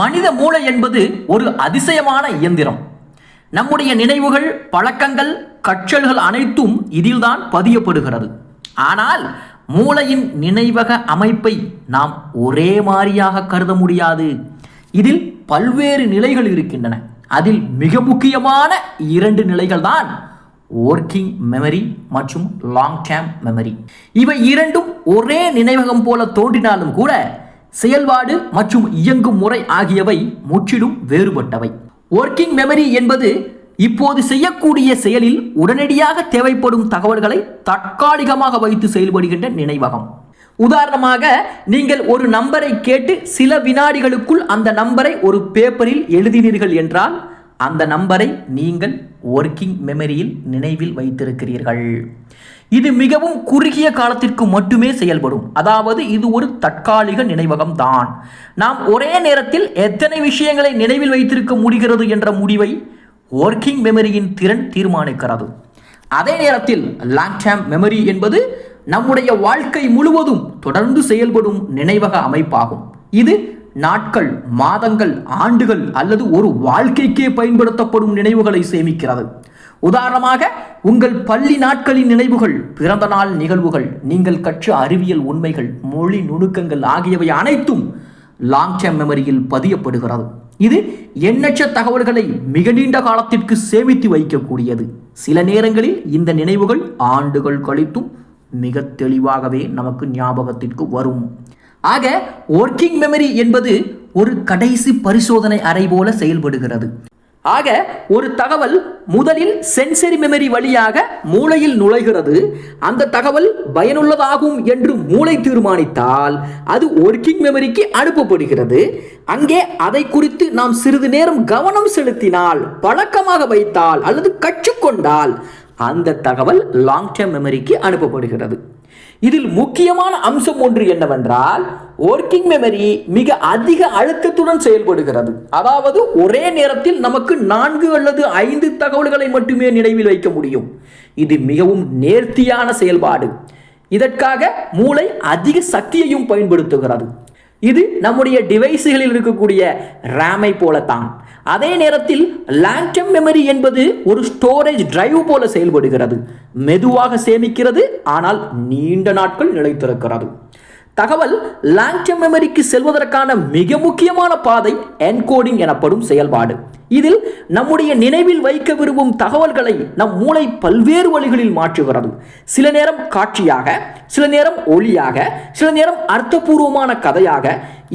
மனித மூளை என்பது ஒரு அதிசயமான இயந்திரம். நம்முடைய நினைவுகள் பழக்கங்கள் கற்றல்கள் அனைத்தும் இதில்தான் பதியப்படுகிறது. ஆனால் மூளையின் நினைவக அமைப்பை நாம் ஒரே மாதிரியாக கருத முடியாது. இதில் பல்வேறு நிலைகள் இருக்கின்றன. அதில் மிக முக்கியமான இரண்டு நிலைகள் தான் ஒர்க்கிங் மெமரி மற்றும் லாங் டேர்ம் மெமரி இவை இரண்டும் ஒரே நினைவகம் போல தோன்றினாலும் கூட செயல்பாடு மற்றும் இயங்கும் முறை ஆகியவை முற்றிலும் வேறுபட்டவை. ஒர்க்கிங் மெமரி என்பது இப்போது செய்யக்கூடிய செயலில் உடனடியாக தேவைப்படும் தகவல்களை தற்காலிகமாக வைத்து செயல்படுகின்ற நினைவகம். உதாரணமாக நீங்கள் ஒரு நம்பரை கேட்டு சில வினாடிகளுக்குள் அந்த நம்பரை ஒரு பேப்பரில் எழுதினீர்கள் என்றால் அந்த நம்பரை நீங்கள் ஒர்க்கிங் மெமரியில் நினைவில் வைத்திருக்கிறீர்கள். இது மிகவும் குறுகிய காலத்திற்கு மட்டுமே செயல்படும். அதாவது இது ஒரு தற்காலிக நினைவகம் தான் நாம் ஒரே நேரத்தில் எத்தனை விஷயங்களை நினைவில் வைத்திருக்க முடிகிறது என்ற முடிவை ஒர்க்கிங் மெமரியின் திறன் தீர்மானிக்கிறது. அதே நேரத்தில் லாங் டேர்ம் மெமரி என்பது நம்முடைய வாழ்க்கை முழுவதும் தொடர்ந்து செயல்படும் நினைவக அமைப்பாகும். இது நாட்கள் மாதங்கள் ஆண்டுகள் அல்லது ஒரு வாழ்க்கைக்கே பயன்படுத்தப்படும் நினைவுகளை சேமிக்கிறது. உதாரணமாக உங்கள் பள்ளி நாட்களின் நினைவுகள் பிறந்த நாள் நிகழ்வுகள் நீங்கள் கற்ற அறிவியல் உண்மைகள் மொழி நுணுக்கங்கள் ஆகியவை அனைத்தும் லாங் டேர்ம் மெமரியில் பதியப்படுகிறது. இது எண்ணற்ற தகவல்களை மிக நீண்ட காலத்திற்கு சேமித்து வைக்கக்கூடியது. சில நேரங்களில் இந்த நினைவுகள் ஆண்டுகள் கழித்தும் மிக தெளிவாகவே நமக்கு ஞாபகத்திற்கு வரும். ஆக ஒர்க்கிங் மெமரி என்பது ஒரு கடைசி பரிசோதனை அறை போல செயல்படுகிறது. ஆக ஒரு தகவல் முதலில் சென்சரி மெமரி வழியாக மூளையில் நுழைகிறது. அந்த தகவல் பயனுள்ளதாகும் என்று மூளை தீர்மானித்தால் அது ஒர்க்கிங் மெமரிக்கு அனுப்பப்படுகிறது. அங்கே அதை குறித்து நாம் சிறிது நேரம் கவனம் செலுத்தினால் பழக்கமாக வைத்தால் அல்லது கற்றுக்கொண்டால் அந்த தகவல் லாங் டேர்ம் மெமரிக்கு அனுப்பப்படுகிறது. இதில் முக்கியமான அம்சம் ஒன்று என்னவென்றால் ஒர்க்கிங் மெமரி மிக அதிக அழுத்தத்துடன் செயல்படுகிறது. அதாவது ஒரே நேரத்தில் நமக்கு நான்கு அல்லது ஐந்து தகவல்களை மட்டுமே நினைவில் வைக்க முடியும். இது மிகவும் நேர்த்தியான செயல்பாடு. இதற்காக மூளை அதிக சக்தியையும் பயன்படுத்துகிறது. இது நம்முடைய டிவைஸுகளில் இருக்கக்கூடிய ரேமை போலத்தான். அதே நேரத்தில் லாங்டம் மெமரி என்பது ஒரு ஸ்டோரேஜ் டிரைவ் போல செயல்படுகிறது. மெதுவாக சேமிக்கிறது ஆனால் நீண்ட நாட்கள் நிலைத்திருக்கிறது. தகவல் லாங்டம் மெமரிக்கு செல்வதற்கான மிக முக்கியமான பாதை என்கோடிங் எனப்படும் செயல்பாடு. இதில் நம்முடைய நினைவில் வைக்க விரும்பும் தகவல்களை நம் மூளை பல்வேறு வழிகளில் மாற்றுகிறது. சில நேரம் காட்சியாக சில நேரம் ஒளியாக சில நேரம் அர்த்தபூர்வமான கதையாக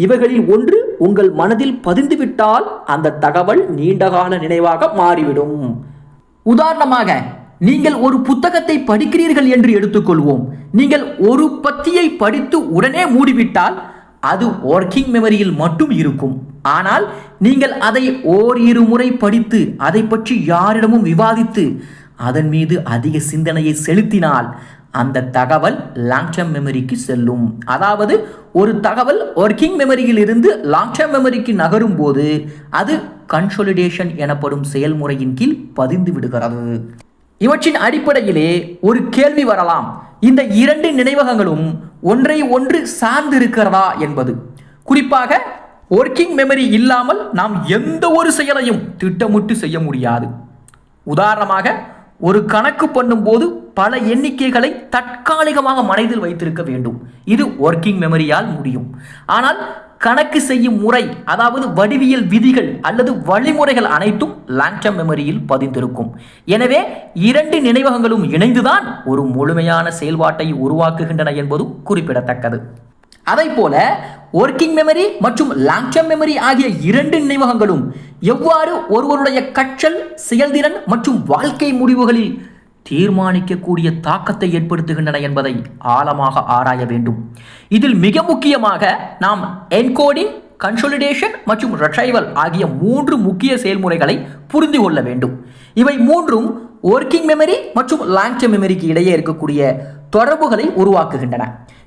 இவைகளில் ஒன்று உங்கள் மனதில் பதிந்துவிட்டால் அந்த தகவல் நீண்டகால நினைவாக மாறிவிடும். உதாரணமாக நீங்கள் ஒரு புத்தகத்தை படிக்கிறீர்கள் என்று எடுத்துக்கொள்வோம். நீங்கள் ஒரு பத்தியை படித்து உடனே மூடிவிட்டால் அது ஒர்க்கிங் மெமரியில் மட்டும் இருக்கும். ஆனால் நீங்கள் அதை ஓரிரு முறை படித்து அதை பற்றி யாரிடமும் விவாதித்து அதன் மீது அதிக சிந்தனையை செலுத்தினால் அந்த தகவல் லாங் டேர்ம் மெமரிக்கு செல்லும். அதாவது ஒரு தகவல் ஒர்க்கிங் மெமரியில் இருந்து லாங் டேர்ம் மெமரிக்கு நகரும் போது அது கன்சோலிடேஷன் எனப்படும் செயல்முறையின் கீழ் பதிந்து விடுகிறது. இவற்றின் அடிப்படையிலே ஒரு கேள்வி வரலாம். இந்த இரண்டு நினைவகங்களும் ஒன்றை ஒன்று சார்ந்து இருக்கிறதா என்பது. குறிப்பாக ஒர்க்கிங் மெமரி இல்லாமல் நாம் எந்த ஒரு செயலையும் திட்டமிட்டு செய்ய முடியாது. உதாரணமாக ஒரு கணக்கு பண்ணும்போது பல எண்ணிக்கைகளை தற்காலிகமாக மனதில் வைத்திருக்க வேண்டும். இது ஒர்க்கிங் மெமரியால் முடியும். ஆனால் கணக்கு செய்யும் முறை அதாவது வடிவியல் விதிகள் அல்லது வழிமுறைகள் அனைத்தும் லாங்டம் மெமரியில் பதிந்திருக்கும். எனவே இரண்டு நினைவகங்களும் இணைந்துதான் ஒரு முழுமையான செயல்பாட்டை உருவாக்குகின்றன என்பதும் குறிப்பிடத்தக்கது. அதை போல ஒர்க்கிங் மெமரி மற்றும் லாங் டேர்ம் மெமரி ஆகிய இரண்டு நினைவகங்களும் எவ்வாறு ஒருவருடைய கற்றல் செயல்திறன் மற்றும் வாழ்க்கை முடிவுகளில் தீர்மானிக்கக்கூடிய தாக்கத்தை ஏற்படுத்துகின்றன என்பதை ஆழமாக ஆராய வேண்டும். இதில் மிக முக்கியமாக நாம் என்கோடிங் கன்சோலிடேஷன் மற்றும் ரெட்ரைவல் ஆகிய மூன்று முக்கிய செயல்முறைகளை புரிந்து கொள்ள வேண்டும். இவை மூன்றும் ஒர்க்கிங் மெமரி மற்றும் லாங் டேர்ம் மெமரிக்கு இடையே இருக்கக்கூடிய தொடர்புகளை உருவாக்குகின்றன.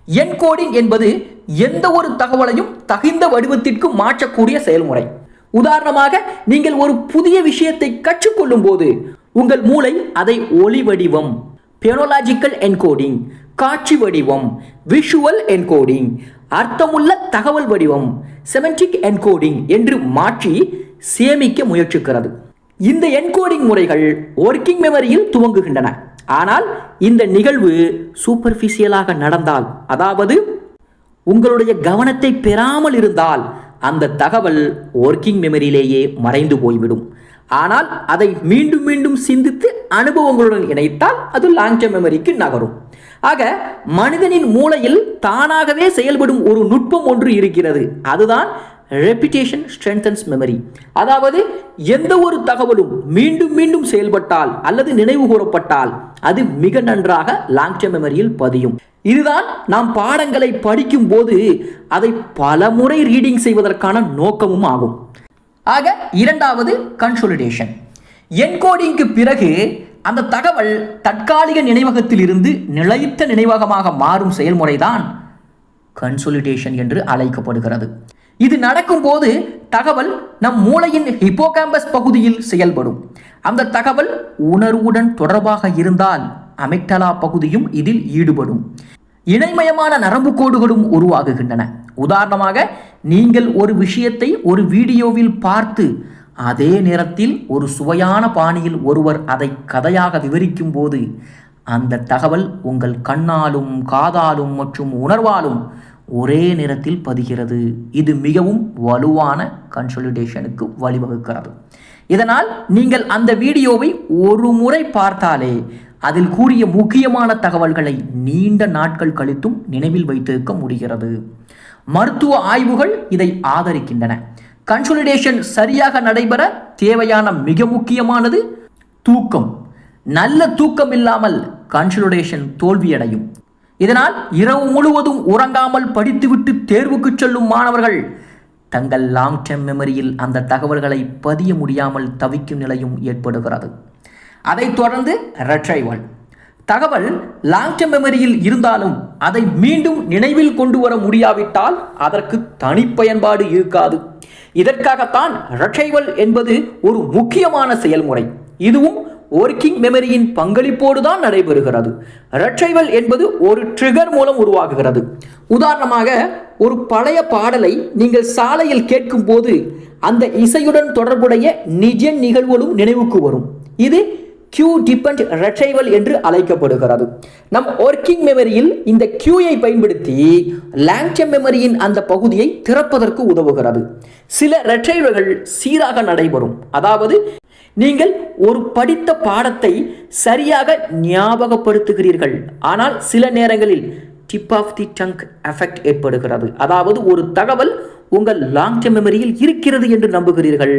என்கோடிங் என்பது எந்த ஒரு தகவலையும் தகுந்த வடிவத்திற்கு மாற்றக்கூடிய செயல்முறை. உதாரணமாக நீங்கள் ஒரு புதிய விஷயத்தை கற்றுக்கொள்ளும் போது உங்கள் மூளை அதை ஒளி வடிவம் பியோனோலாஜிக்கல் என்கோடிங் காட்சி வடிவம் விஷுவல் என்கோடிங் அர்த்தமுள்ள தகவல் வடிவம் செமெண்டிக் என்கோடிங் என்று மாற்றி சேமிக்க முயற்சிக்கிறது. இந்த என்கோடிங் முறைகள் ஒர்க்கிங் மெமரியில் துவங்குகின்றன. ஆனால் இந்த நிகழ்வு சூப்பர்ஃபிஷியலாக நடந்தால் அதாவது உங்களுடைய கவனத்தை பெறாமல் இருந்தால் அந்த தகவல் ஒர்க்கிங் மெமரியிலேயே மறைந்து போய்விடும். ஆனால் அதை மீண்டும் மீண்டும் சிந்தித்து அனுபவங்களுடன் இணைத்தால் அது லாங் டர்ம் மெமரிக்கு நகரும். ஆக மனிதனின் மூளையில் தானாகவே செயல்படும் ஒரு நுட்பம் ஒன்று இருக்கிறது. அதுதான் ரெப்பிடேஷன் ஸ்ட்ரென்தன்ஸ் மெமரி அதாவது எந்த ஒரு தகவலும் மீண்டும் மீண்டும் செயல்பட்டால் அல்லது நினைவு கூறப்பட்டால் அது மிக நன்றாக லாங் டேர்ம் மெமரியில் பதியும். இதுதான் நாம் பாடங்களை படிக்கும் போது அதை பல முறை ரீடிங் செய்வதற்கான நோக்கமும் ஆகும். ஆக இரண்டாவது கன்சோலிடேஷன் என்கோடிங்க்கு பிறகு அந்த தகவல் தற்காலிக நினைவகத்தில் இருந்து நிலைத்த நினைவகமாக மாறும் செயல்முறைதான் கன்சோலிடேஷன் என்று அழைக்கப்படுகிறது. இது நடக்கும்போது தகவல் நம் மூளையின் ஹிப்போகாம்பஸ் பகுதியில் செயல்படும். அந்த தகவல் உணர்வுடன் தொடர்பாக இருந்தால் அமிக்டலா பகுதியும் இதில் ஈடுபடும். இணைமயமான நரம்பு கோடுகளும் உருவாகுகின்றன. உதாரணமாக நீங்கள் ஒரு விஷயத்தை ஒரு வீடியோவில் பார்த்து அதே நேரத்தில் ஒரு சுவையான பாணியில் ஒருவர் அதை கதையாக விவரிக்கும் போது அந்த தகவல் உங்கள் கண்ணாலும் காதாலும் மற்றும் உணர்வாலும் ஒரே நேரத்தில் பதிகிறது. இது மிகவும் வலுவான கன்சோலிடேஷனுக்கு வழிவகுக்கிறது. இதனால் நீங்கள் அந்த வீடியோவை ஒரு முறை பார்த்தாலே அதில் கூறிய முக்கியமான தகவல்களை நீண்ட நாட்கள் கழித்தும் நினைவில் வைத்திருக்க முடிகிறது. மருத்துவ ஆய்வுகள் இதை ஆதரிக்கின்றன. கன்சோலிடேஷன் சரியாக நடைபெற தேவையான மிக முக்கியமானது தூக்கம். நல்ல தூக்கம் இல்லாமல் கன்சோலிடேஷன் தோல்வியடையும். இதனால் இரவு முழுவதும் உறங்காமல் படித்துவிட்டு தேர்வுக்கு செல்லும் மாணவர்கள் தங்கள் லாங் டேர்ம் மெமரியில் அந்த தகவல்களை பதிய முடியாமல் தவிக்கும் நிலையும் ஏற்படுகிறது. அதைத் தொடர்ந்து ரெட்ரைவல் தகவல் லாங் டேர்ம் மெமரியில் இருந்தாலும் அதை மீண்டும் நினைவில் கொண்டு வர முடியாவிட்டால் அதற்கு தனிப்பயன்பாடு இருக்காது. இதற்காகத்தான் ரெட்ரைவல் என்பது ஒரு முக்கியமான செயல்முறை. இதுவும் ஒர்க்கிங் மெமரியின் பங்களிப்போடு தான் நடைபெறுகிறது. ரெட்ரைவல் என்பது ஒரு ட்ரிகர் மூலம் உருவாகுகிறது உதாரணமாக ஒரு பழைய பாடலை நீங்கள் சாலையில் கேட்கும் போது அந்த இசையுடன் தொடர்புடைய நிஜ நிகழ்வுகளும் நினைவுக்கு வரும். இது கியூ டிபெண்ட் ரெட்ரைவல் என்று அழைக்கப்படுகிறது. நம் ஒர்க்கிங் மெமரியில் இந்த கியூயை பயன்படுத்தி லாங்டம் மெமரியின் அந்த பகுதியை திறப்பதற்கு உதவுகிறது. சில ரெட்ரைவல்கள் சீராக நடைபெறும். அதாவது நீங்கள் ஒரு படித்த பாடத்தை சரியாக ஞாபகப்படுத்துகிறீர்கள். ஆனால் சில நேரங்களில் tip of the tongue effect ஏற்படுகிறது. அதாவது ஒரு தகவல் உங்கள் லாங் டர்ம் மெமரியில் இருக்கிறது என்று நம்புகிறீர்கள்.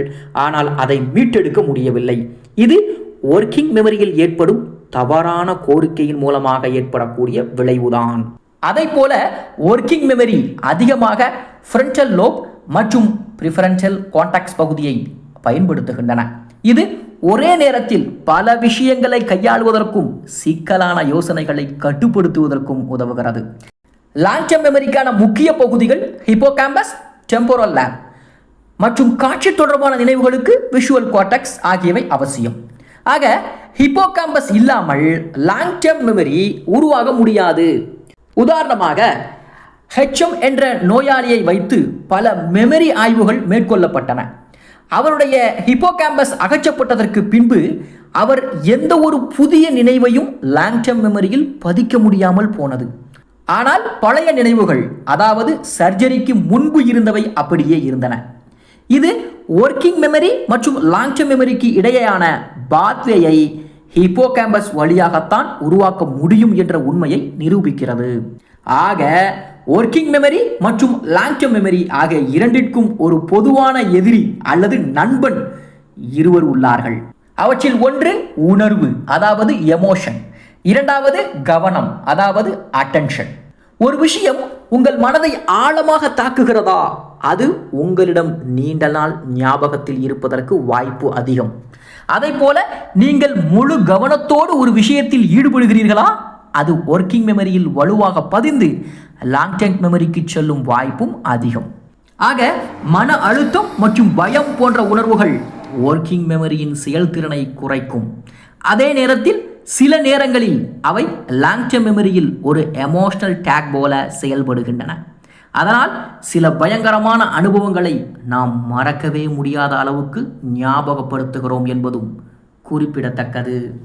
ஆனால் அதை மீட்டெடுக்க முடியவில்லை. இது ஒர்க்கிங் மெமரியில் ஏற்படும் தவறான கோரிக்கையின் மூலமாக ஏற்படக்கூடிய விளைவுதான். அதை போல ஒர்க்கிங் மெமரி அதிகமாக ஃப்ரண்டல் லோப் மற்றும் ப்ரிஃபரன்ஷியல் கான்டாக்ட்ஸ் பகுதியை பயன்படுத்துகின்றன. இது ஒரே நேரத்தில் பல விஷயங்களை கையாளுவதற்கும் சிக்கலான யோசனைகளை கட்டுப்படுத்துவதற்கும் உதவுகிறது. லாங்டம் மெமரிக்கான முக்கிய பகுதிகள் ஹிப்போகாம்பஸ் டெம்போரல் லேப் மற்றும் காட்சி தொடர்பான நினைவுகளுக்கு விஷுவல் குவார்டெக்ஸ் ஆகியவை அவசியம். ஆக ஹிப்போகாம்பஸ் இல்லாமல் லாங் டேர்ம் மெமரி உருவாக முடியாது. உதாரணமாக ஹெச்எம் என்ற நோயாளியை வைத்து பல மெமரி ஆய்வுகள் மேற்கொள்ளப்பட்டன. அவருடைய ஹிப்போகாம்பஸ் அகற்றப்பட்டதற்கு பின்பு அவர் எந்த ஒரு புதிய நினைவையும் லாங் டேர்ம் மெமரியில் பதிக்க முடியாமல் போனது. ஆனால் பழைய நினைவுகள் அதாவது சர்ஜரிக்கு முன்பு இருந்தவை அப்படியே இருந்தன. இது ஒர்க்கிங் மெமரி மற்றும் லாங் டேர்ம் மெமரிக்கு இடையேயான பாத்வேயை ஹிப்போகாம்பஸ் வழியாகத்தான் உருவாக்க முடியும் என்ற உண்மையை நிரூபிக்கிறது. ஆக ஒர்க்கிங் மெமரி மற்றும் லாங் டேர்ம் மெமரி ஆகிய இரண்டிற்கும் ஒரு பொதுவான எதிரி அல்லது நண்பன் இருவர் உள்ளார்கள். அவற்றில் ஒன்று உணர்வு அதாவது எமோஷன் இரண்டாவது கவனம் அதாவது அட்டென்ஷன் ஒரு விஷயம் உங்கள் மனதை ஆழமாக தாக்குகிறதா? அது உங்களிடம் நீண்ட நாள் ஞாபகத்தில் இருப்பதற்கு வாய்ப்பு அதிகம். அதை போல நீங்கள் முழு கவனத்தோடு ஒரு விஷயத்தில் ஈடுபடுகிறீர்களா? அது ஒர்க்கிங் மெமரியில் வலுவாக பதிந்து லாங் டேங்க் மெமரிக்கு செல்லும் வாய்ப்பும் அதிகம். ஆக மன அழுத்தம் மற்றும் பயம் போன்ற உணர்வுகள் ஒர்க்கிங் மெமரியின் செயல்திறனை குறைக்கும். அதே நேரத்தில் சில நேரங்களில் அவை லாங் டேர்ம் மெமரியில் ஒரு எமோஷனல் டேக் போல செயல்படுகின்றன. அதனால் சில பயங்கரமான அனுபவங்களை நாம் மறக்கவே முடியாத அளவுக்கு ஞாபகப்படுத்துகிறோம் என்பதும் குறிப்பிடத்தக்கது.